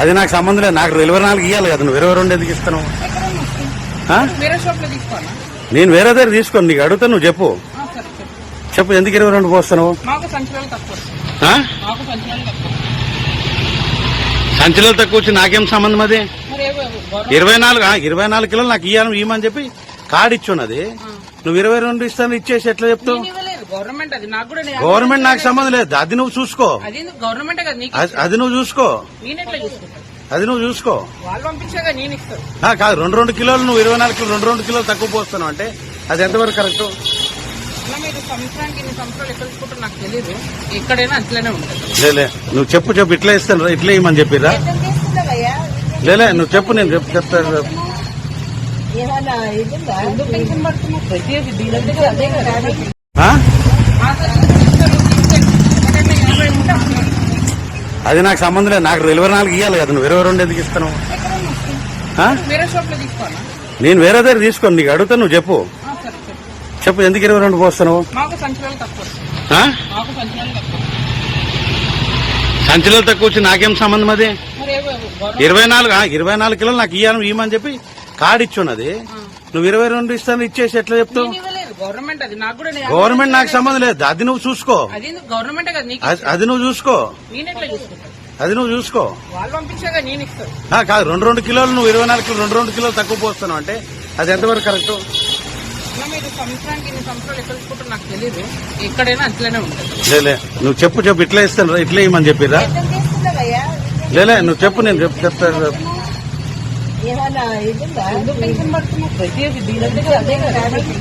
అది నాకు సంబంధం లేదు. నాకు ఇరవై నాలుగు ఇవ్వాలి కదా. నువ్వు ఇరవై రెండు ఎందుకు ఇస్తాను నేను వేరే దగ్గర తీసుకోను. నీకు అడుగుతా నువ్వు చెప్పు. చెప్పు ఎందుకు ఇరవై రెండు పోస్తాను సంచిలో తక్కువ వచ్చి నాకేం సంబంధం అది? ఇరవై నాలుగు ఇరవై నాలుగు కిలోలు నాకు ఇవ్వాలి ఇవ్వమని చెప్పి కార్డు ఇచ్చున్నది. నువ్వు ఇరవై రెండు ఇస్తాను ఇచ్చేసి ఎట్లా చెప్తావు? గవర్నమెంట్ అది నాకు కూడా గవర్నమెంట్ నాకు సంబంధం లేదు. అది నువ్వు చూసుకో. అది గవర్నమెంట్ కదా నీకు అది- నువ్వు చూసుకో. చూసుకుంటాను? అది నువ్వు చూసుకో. వాళ్ళు పంపించాక నేను ఇస్తాను. ఆ, కాదు రెండు రెండు కిలోలు నువ్వు ఇరవై నాలుగు కిలోలు రెండు రెండు కిలోలు తక్కువ పోస్తున్నావు అంటే అది ఎంతవరకు కరెక్ట్? లేలే నువ్వు చెప్పు చెప్పు ఇట్లా ఇస్తాను రా, ఇట్లా ఇవ్వమని చెప్పిరా లేలే నువ్వు చెప్పు నేను చెప్పు చెప్తాను ఏమన్నా అది నాకు సంబంధం లేదు. నాకు ఇరవై నాలుగు ఇవ్వాలి కదా. నువ్వు ఇరవై రెండు ఎందుకు ఇస్తాను? నేను వేరే దగ్గర తీసుకోను. నీకు అడుగుతా నువ్వు చెప్పు. చెప్పు ఎందుకు ఇరవై రెండు పోస్తాను సంచిలో తక్కువ. వచ్చి నాకేం సంబంధం అది? ఇరవై నాలుగు ఇరవై నాలుగు కిలోలు నాకు ఇవ్వాలి ఇవ్వమని చెప్పి కార్డు ఇచ్చున్నది. నువ్వు ఇరవై రెండు ఇస్తాను ఇచ్చేసి ఎట్లా చెప్తావు? గవర్నమెంట్ అది. నాకు కూడా గవర్నమెంట్ నాకు సంబంధం లేదు. అది నువ్వు చూసుకో. అది గవర్నమెంట్ కదా నీకు అది- నువ్వు చూసుకో. నేను ఎట్లా చూసుకుంటాను అది నువ్వు చూసుకో. వాళ్ళు పంపించాక నేను ఇస్తాను. ఆ, కాదు రెండు రెండు కిలోలు నువ్వు ఇరవై నాలుగు రెండు రెండు కిలోలు తక్కువ పోస్తున్నావు అంటే అది ఎంతవరకు కరెక్ట్ లేలే నువ్వు చెప్పు చెప్పు ఇట్లా ఇస్తాను రా, ఇట్లా ఇవ్వమని చెప్పిరా లేలే నువ్వు చెప్పు నేను చెప్పు చెప్తాను ప్రతి డీలర్ అదే కదా.